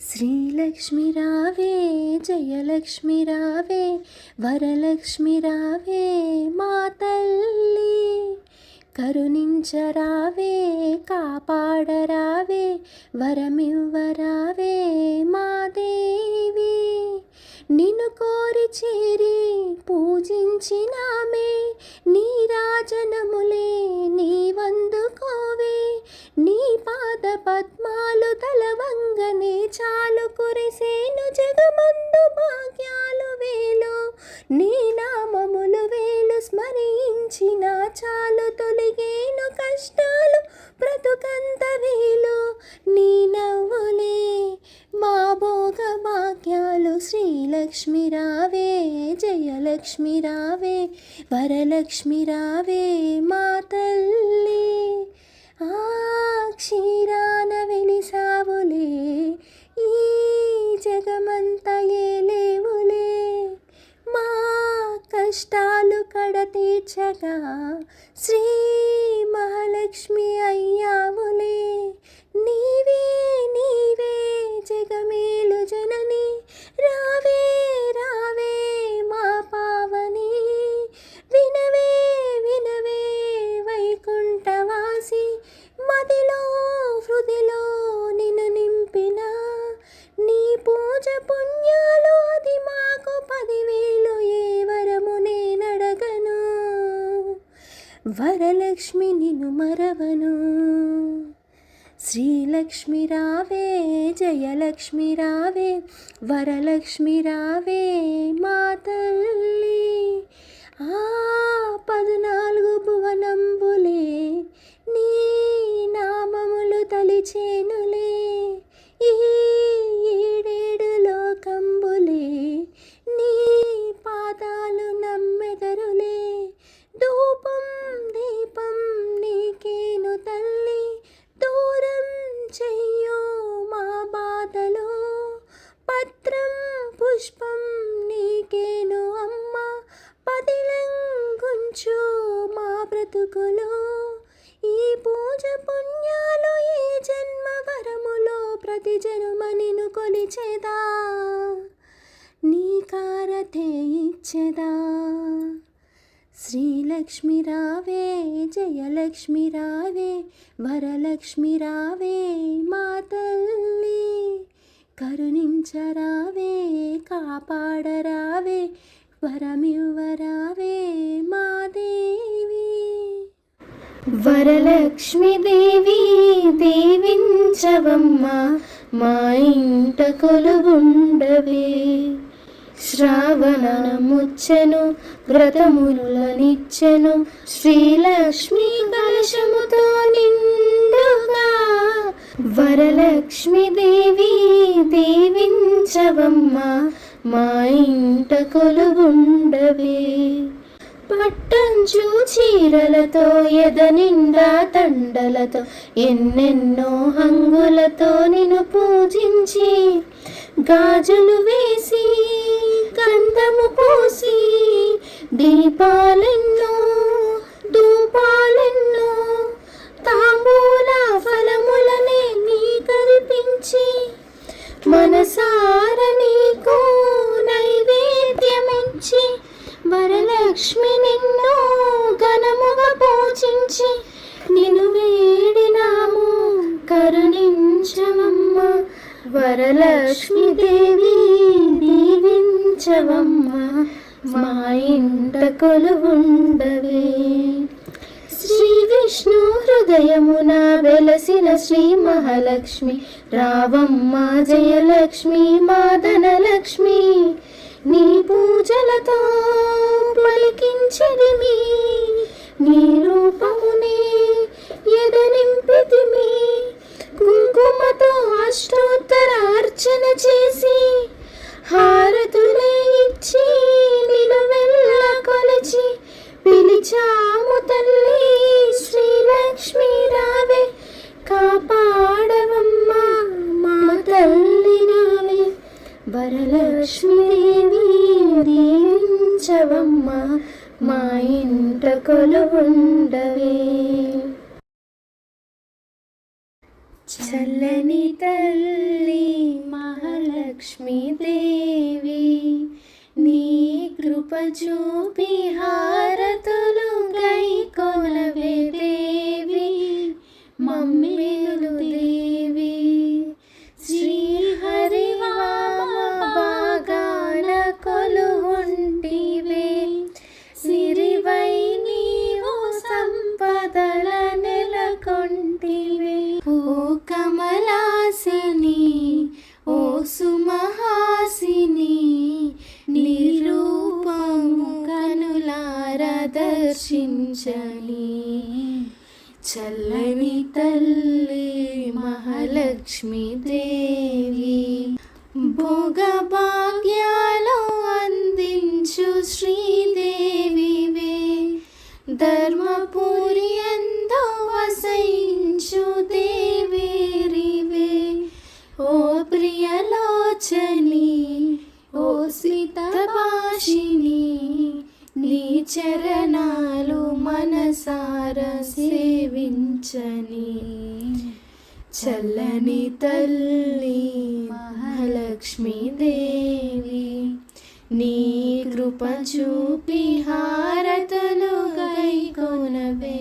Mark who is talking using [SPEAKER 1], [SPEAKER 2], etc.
[SPEAKER 1] శ్రీలక్ష్మి రావే జయలక్ష్మి రావే వరలక్ష్మి రావే మా తల్లి కరుణించరావే కాపాడరావే వరమివ్వరావే మా దేవి నిన్ను కోరి చేరి పూజించినామే నీ రాజనం స్మరించిన చాలు తొలిగేను కష్టాలు బ్రతుకంత వీలు. నీ నవ్వులే మా భోగ భాగ్యాలు శ్రీలక్ష్మి రావే జయలక్ష్మి రావే వరలక్ష్మి రావే మా తల్లి. ఆ క్షీరాన వెలిసావులే ఈ జగమంత లేవులే. మా కష్టాలు కడ తీర్చగా శ్రీ మహాలక్ష్మి అయ్యావులే వరలక్ష్మి నిను మరవను. శ్రీలక్ష్మి రావే జయలక్ష్మి రావే వరలక్ష్మి రావే మాత పాదలో పత్రం పుష్పం నీకేను అమ్మ. పదిలంగుంచు మా బ్రతుకులో. ఈ పూజ పుణ్యాలు ఏ జన్మ వరములో ప్రతి జనుమనిను కొలిచేదా? నీ కారతే ఇచ్చేదా? శ్రీలక్ష్మి రావే జయలక్ష్మి రావే వరలక్ష్మి రావే మా తల్లి కరుణించరావే కాపాడరావే వరమివ్వరావే మా దేవి.
[SPEAKER 2] వరలక్ష్మి దేవి దేవించవమ్మ మా ఇంట కొలువుండవే శ్రావణముచ్చెను వ్రతములనిచ్చెను శ్రీలక్ష్మి కలశముతో నిండుగా వరలక్ష్మి దేవి దీవించవమ్మ మా ఇంట కొలుగుండవే. పట్టంచు చీరలతో ఎద నిండా తండలతో ఎన్నెన్నో హంగులతో నిన్ను పూజించి గాజులు వేసి గంధము పోసి దీపాలెన్నో ధూపాలెన్నో తాంబూల ఫలములనే నీ కల్పించి మనసార నీకు నైవేద్యమించి వరలక్ష్మి నిన్ను ఘనముగా పూజించి నిన్ను వేడినాము కరుణించమమ్మ వరలక్ష్మి దేవి దీవించవమ్మ మా ఇంట కొలువుండవే. శ్రీ విష్ణు హృదయమున వెలసిన శ్రీ మహాలక్ష్మి రావమ్మ జయలక్ష్మి మా ధనలక్ష్మి నీ పూజలతో అర్చన చేసి హారతులే ఇచ్చి నిలువెల్ల కొలిచి పిలిచాము తల్లి శ్రీలక్ష్మి రావే. కాపాడవమ్మా మా తల్లి నావే వరలక్ష్మి దేవి దీవించవమ్మ మా ఇంట కొలువుండవే.
[SPEAKER 1] చల్లని తల్లి మా మహాలక్ష్మీదేవి నీ కృప చూపి హారతులు గై కొనవే లక్ష్మీదేవి దేవి భోగ భాగ్యాలు అందించు శ్రీదేవివే. ధర్మపురి ఎందు వసయించు దేవేరివే. ఓ ప్రియలోచని ఓ సీతభాషిని నీ చరణాలు మనసార సేవించని. చల్లని తల్లి మహాలక్ష్మీదేవి నీ కృప చూపి హారతలు గై కొనవే